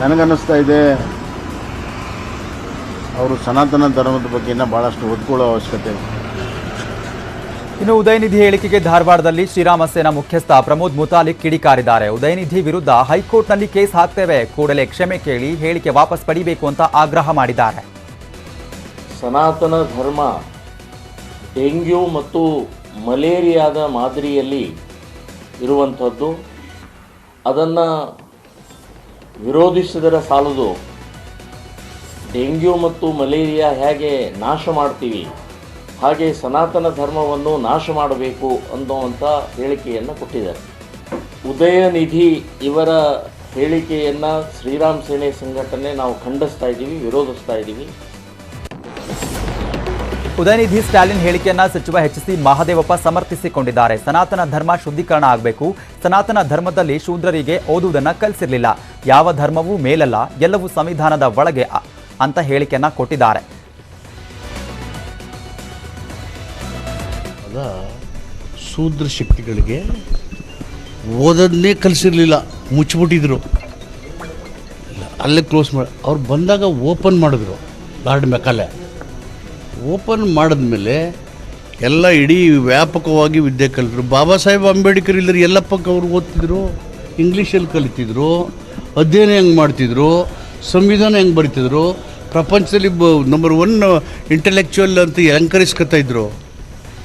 ನನಗನ್ನಿಸ್ತಾ ಇದೆ ಅವರು ಸನಾತನ ಧರ್ಮದ ಬಗ್ಗೆ ಇನ್ನೂ ಭಾಳಷ್ಟು ಓದ್ಕೊಳ್ಳೋ ಅವಶ್ಯಕತೆ ಇದೆ. ಇನ್ನು ಉದಯನಿಧಿ ಹೇಳಿಕೆಗೆ ಧಾರವಾಡದಲ್ಲಿ ಶ್ರೀರಾಮ ಸೇನಾ ಮುಖ್ಯಸ್ಥ ಪ್ರಮೋದ್ ಮುತಾಲಿಕ್ ಕಿಡಿಕಾರಿದ್ದಾರೆ. ಉದಯನಿಧಿ ವಿರುದ್ಧ ಹೈಕೋರ್ಟ್ನಲ್ಲಿ ಕೇಸ್ ಹಾಕ್ತೇವೆ. ಕೂಡಲೇ ಕ್ಷಮೆ ಕೇಳಿ ಹೇಳಿಕೆ ವಾಪಸ್ ಪಡಿಬೇಕು ಅಂತ ಆಗ್ರಹ ಮಾಡಿದ್ದಾರೆ. ಸನಾತನ ಧರ್ಮ ಡೆಂಗ್ಯೂ ಮತ್ತು ಮಲೇರಿಯಾದ ಮಾದರಿಯಲ್ಲಿ ಇರುವಂಥದ್ದು ಅದನ್ನು ವಿರೋಧಿಸಿದರೆ ಸಾಲದು. ಡೆಂಗ್ಯೂ ಮತ್ತು ಮಲೇರಿಯಾ ಹೇಗೆ ನಾಶ ಮಾಡ್ತೀವಿ? ಹಾಗೆ ಸನಾತನ ಧರ್ಮವನ್ನು ನಾಶ ಮಾಡಬೇಕು ಅನ್ನುವಂಥ ಹೇಳಿಕೆಯನ್ನು ಕೊಟ್ಟಿದ್ದಾರೆ. ಉದಯನಿಧಿ ಇವರ ಹೇಳಿಕೆಯನ್ನು ಶ್ರೀರಾಮ್ ಸೇನೆ ಸಂಘಟನೆ ನಾವು ಖಂಡಿಸ್ತಾ ಇದ್ದೀವಿ, ವಿರೋಧಿಸ್ತಾ ಇದ್ದೀವಿ. ಉದಯನಿಧಿ ಸ್ಟಾಲಿನ್ ಹೇಳಿಕೆಯನ್ನ ಸಚಿವ ಎಚ್ ಸಿ ಮಹಾದೇವಪ್ಪ ಸಮರ್ಥಿಸಿಕೊಂಡಿದ್ದಾರೆ. ಸನಾತನ ಧರ್ಮ ಶುದ್ಧೀಕರಣ ಆಗಬೇಕು. ಸನಾತನ ಧರ್ಮದಲ್ಲಿ ಶೂದ್ರರಿಗೆ ಓದುವುದನ್ನ ಕಲಿಸಿರಲಿಲ್ಲ. ಯಾವ ಧರ್ಮವೂ ಮೇಲಲ್ಲ, ಎಲ್ಲವೂ ಸಂವಿಧಾನದ ಒಳಗೆ ಅಂತ ಹೇಳಿಕೆಯನ್ನ ಕೊಟ್ಟಿದ್ದಾರೆ. ಶೂದ್ರ ಶಕ್ತಿಗಳಿಗೆ ಓದೋದನ್ನೇ ಕಲಿಸಿರಲಿಲ್ಲ. ಮುಚ್ಚಿಬಿಟ್ಟಿದ್ರು ಅಲ್ಲೇ ಕ್ಲೋಸ್ ಮಾಡಿ, ಅವ್ರು ಬಂದಾಗ ಓಪನ್ ಮಾಡಿದ್ರು. Guard Macaulay. ಓಪನ್ ಮಾಡಿದ್ಮೇಲೆ ಎಲ್ಲ ಇಡೀ ವ್ಯಾಪಕವಾಗಿ ವಿದ್ಯೆ ಕಲಿತರು ಬಾಬಾ ಸಾಹೇಬ್ ಅಂಬೇಡ್ಕರ್ ಇಲ್ಲದ್ರೆ ಎಲ್ಲಪ್ಪಕ್ಕೆ ಅವ್ರು ಓದ್ತಿದ್ರು? ಇಂಗ್ಲೀಷಲ್ಲಿ ಕಲಿತಿದ್ರು. ಅಧ್ಯಯನ ಹೆಂಗೆ ಮಾಡ್ತಿದ್ರು? ಸಂವಿಧಾನ ಹೆಂಗೆ ಬರಿತಿದ್ರು? ಪ್ರಪಂಚದಲ್ಲಿ ಬ ನಂಬರ್ ಒನ್ ಇಂಟೆಲೆಕ್ಚುವಲ್ ಅಂತ ಅಲಂಕರಿಸ್ಕೊತಾ ಇದ್ರು.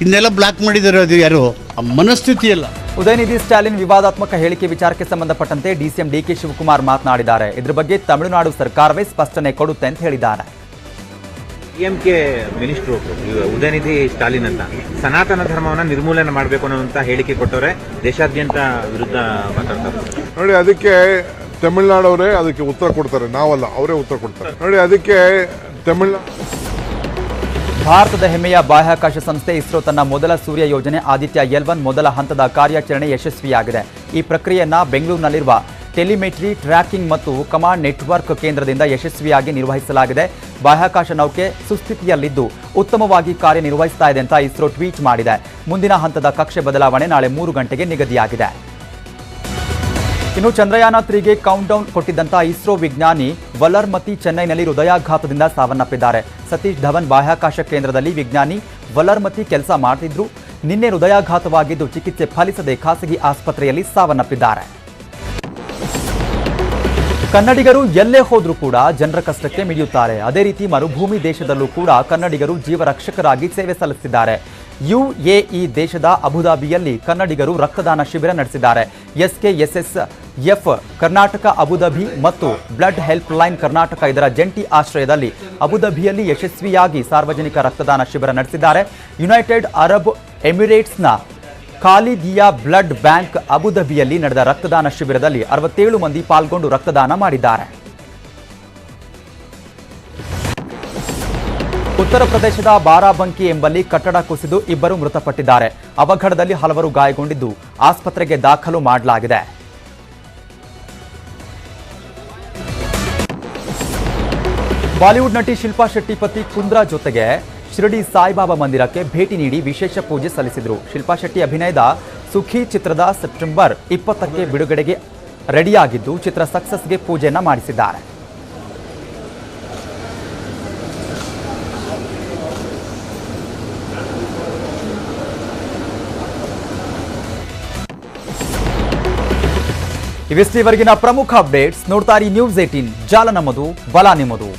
ಇನ್ನೆಲ್ಲ ಬ್ಲಾಕ್ ಮಾಡಿದ್ದಾರೆ ಅದು ಯಾರು? ಆ ಮನಸ್ಥಿತಿ ಅಲ್ಲ ಉದಯನಿಧಿ ಸ್ಟಾಲಿನ್ ವಿವಾದಾತ್ಮಕ ಹೇಳಿಕೆ ವಿಚಾರಕ್ಕೆ ಸಂಬಂಧಪಟ್ಟಂತೆ ಡಿಸಿಎಂ ಡಿಕೆ ಶಿವಕುಮಾರ್ ಮಾತನಾಡಿದ್ದಾರೆ. ಇದ್ರ ಬಗ್ಗೆ ತಮಿಳುನಾಡು ಸರ್ಕಾರವೇ ಸ್ಪಷ್ಟನೆ ಕೊಡುತ್ತೆ ಅಂತ ಹೇಳಿದ್ದಾರೆ. ಕೆ ಮಿನಿಸ್ಟ್ರು ಒಬ್ರು ಉದಯನಿಧಿ ಸ್ಟಾಲಿನ್ ಅಂತ. ಸನಾತನ ಧರ್ಮವನ್ನ ನಿರ್ಮೂಲನೆ ಮಾಡಬೇಕು ಅನ್ನುವಂತ ಹೇಳಿಕೆ ಕೊಟ್ಟವರೆ ದೇಶಾದ್ಯಂತ ವಿರುದ್ಧ ಮಾತಾಡ್ತಾರೆ. ನೋಡಿ ಅದಕ್ಕೆ ತಮಿಳ್ನಾಡವರೇ ಅದಕ್ಕೆ ಉತ್ತರ ಕೊಡ್ತಾರೆ ನಾವಲ್ಲ ಅವರೇ ಉತ್ತರ ಕೊಡ್ತಾರೆ. ನೋಡಿ ಅದಕ್ಕೆ ತಮಿಳ್ನಾಡು ಭಾರತದ ಹೆಮ್ಮೆಯ ಬಾಹ್ಯಾಕಾಶ ಸಂಸ್ಥೆ ಇಸ್ರೋ ತನ್ನ ಮೊದಲ ಸೂರ್ಯ ಯೋಜನೆ ಆದಿತ್ಯ ಎಲ್ ಒನ್ ಮೊದಲ ಹಂತದ ಕಾರ್ಯಾಚರಣೆ ಯಶಸ್ವಿಯಾಗಿದೆ. ಈ ಪ್ರಕ್ರಿಯೆಯನ್ನ ಬೆಂಗಳೂರಿನಲ್ಲಿರುವ ಟೆಲಿಮೆಟ್ರಿ, ಟ್ರ್ಯಾಕಿಂಗ್ ಮತ್ತು ಕಮಾಂಡ್ ನೆಟ್ವರ್ಕ್ ಕೇಂದ್ರದಿಂದ ಯಶಸ್ವಿಯಾಗಿ ನಿರ್ವಹಿಸಲಾಗಿದೆ. ಬಾಹ್ಯಾಕಾಶ ನೌಕೆ ಸುಸ್ಥಿತಿಯಲ್ಲಿದ್ದು ಉತ್ತಮವಾಗಿ ಕಾರ್ಯನಿರ್ವಹಿಸ್ತಾ ಇದೆ ಅಂತ ಇಸ್ರೋ ಟ್ವೀಟ್ ಮಾಡಿದೆ. ಮುಂದಿನ ಹಂತದ ಕಕ್ಷೆ ಬದಲಾವಣೆ ನಾಳೆ ಮೂರು ಗಂಟೆಗೆ ನಿಗದಿಯಾಗಿದೆ. ಇನ್ನು ಚಂದ್ರಯಾನ ತ್ರೀಗೆ ಕೌಂಟ್ ಡೌನ್ ಕೊಟ್ಟಿದ್ದಂತ ಇಸ್ರೋ ವಿಜ್ಞಾನಿ ವಲರ್ಮತಿ ಚೆನ್ನೈನಲ್ಲಿ ಹೃದಯಾಘಾತದಿಂದ ಸಾವನ್ನಪ್ಪಿದ್ದಾರೆ. ಸತೀಶ್ ಧವನ್ ಬಾಹ್ಯಾಕಾಶ ಕೇಂದ್ರದಲ್ಲಿ ವಿಜ್ಞಾನಿ ವಲರ್ಮತಿ ಕೆಲಸ ಮಾಡುತ್ತಿದ್ದರು ನಿನ್ನೆ ಹೃದಯಾಘಾತವಾಗಿದ್ದು ಚಿಕಿತ್ಸೆ ಫಲಿಸದೆ ಖಾಸಗಿ ಆಸ್ಪತ್ರೆಯಲ್ಲಿ ಸಾವನ್ನಪ್ಪಿದ್ದಾರೆ. ಕನ್ನಡಿಗರು ಎಲ್ಲೇ ಹೋದ್ರೂ ಕೂಡ ಜನರ ಕಷ್ಟಕ್ಕೆ ಮಿಡಿಯುತ್ತಾರೆ. ಅದೇ ರೀತಿ ಮರುಭೂಮಿ ದೇಶದಲ್ಲೂ ಕೂಡ ಕನ್ನಡಿಗರು ಜೀವರಕ್ಷಕರಾಗಿ ಸೇವೆ ಸಲ್ಲಿಸಿದ್ದಾರೆ ಯುಎಇ ದೇಶದ ಅಬುದಾಬಿಯಲ್ಲಿ ಕನ್ನಡಿಗರು ರಕ್ತದಾನ ಶಿಬಿರ ನಡೆಸಿದ್ದಾರೆ. ಎಸ್ಕೆಎಸ್ಎಸ್ ಎಫ್, ಕರ್ನಾಟಕ ಅಬುದಾಬಿ ಮತ್ತು ಬ್ಲಡ್ ಹೆಲ್ಪ್ ಲೈನ್ ಕರ್ನಾಟಕ ಇದರ ಜಂಟಿ ಆಶ್ರಯದಲ್ಲಿ ಅಬುಧಾಬಿಯಲ್ಲಿ ಯಶಸ್ವಿಯಾಗಿ ಸಾರ್ವಜನಿಕ ರಕ್ತದಾನ ಶಿಬಿರ ನಡೆಸಿದ್ದಾರೆ. ಯುನೈಟೆಡ್ ಅರಬ್ ಎಮಿರೇಟ್ಸ್ನ ಖಾಲಿದಿಯಾ ಬ್ಲಡ್ ಬ್ಯಾಂಕ್ ಅಬುಧಾಬಿಯಲ್ಲಿ ನಡೆದ ರಕ್ತದಾನ ಶಿಬಿರದಲ್ಲಿ ಅರವತ್ತೇಳು ಮಂದಿ ಪಾಲ್ಗೊಂಡು ರಕ್ತದಾನ ಮಾಡಿದ್ದಾರೆ. ಉತ್ತರ ಪ್ರದೇಶದ ಬಾರಾಬಂಕಿ ಎಂಬಲ್ಲಿ ಕಟ್ಟಡ ಕುಸಿದು ಇಬ್ಬರು ಮೃತಪಟ್ಟಿದ್ದಾರೆ. ಅವಘಡದಲ್ಲಿ ಹಲವರು ಗಾಯಗೊಂಡಿದ್ದು ಆಸ್ಪತ್ರೆಗೆ ದಾಖಲು ಮಾಡಲಾಗಿದೆ. ಬಾಲಿವುಡ್ ನಟಿ ಶಿಲ್ಪಾ ಶೆಟ್ಟಿ ಪತಿ ಕುಂದ್ರಾ ಜೊತೆಗೆ ಶಿರಡಿ ಸಾಯಿಬಾಬಾ ಮಂದಿರಕ್ಕೆ ಭೇಟಿ ನೀಡಿ ವಿಶೇಷ ಪೂಜೆ ಸಲ್ಲಿಸಿದರು. ಶಿಲ್ಪಾ ಶೆಟ್ಟಿ ಅಭಿನಯದ ಸುಖಿ ಚಿತ್ರದ ಸೆಪ್ಟೆಂಬರ್ ಇಪ್ಪತ್ತಕ್ಕೆ ಬಿಡುಗಡೆಗೆ ರೆಡಿಯಾಗಿದ್ದು, ಚಿತ್ರ ಸಕ್ಸಸ್ಗೆ ಪೂಜೆಯನ್ನ ಮಾಡಿಸಿದ್ದಾರೆ. ಇವಿಸ್ಟಿವರೆಗಿನ ಪ್ರಮುಖ ಅಪ್ಡೇಟ್ಸ್ ನೋಡ್ತಾ ಇರಿ ನ್ಯೂಸ್ ಏಟೀನ್. ಜಾಲ ನಮ್ಮದು, ಬಲ ನಿಮ್ಮದು.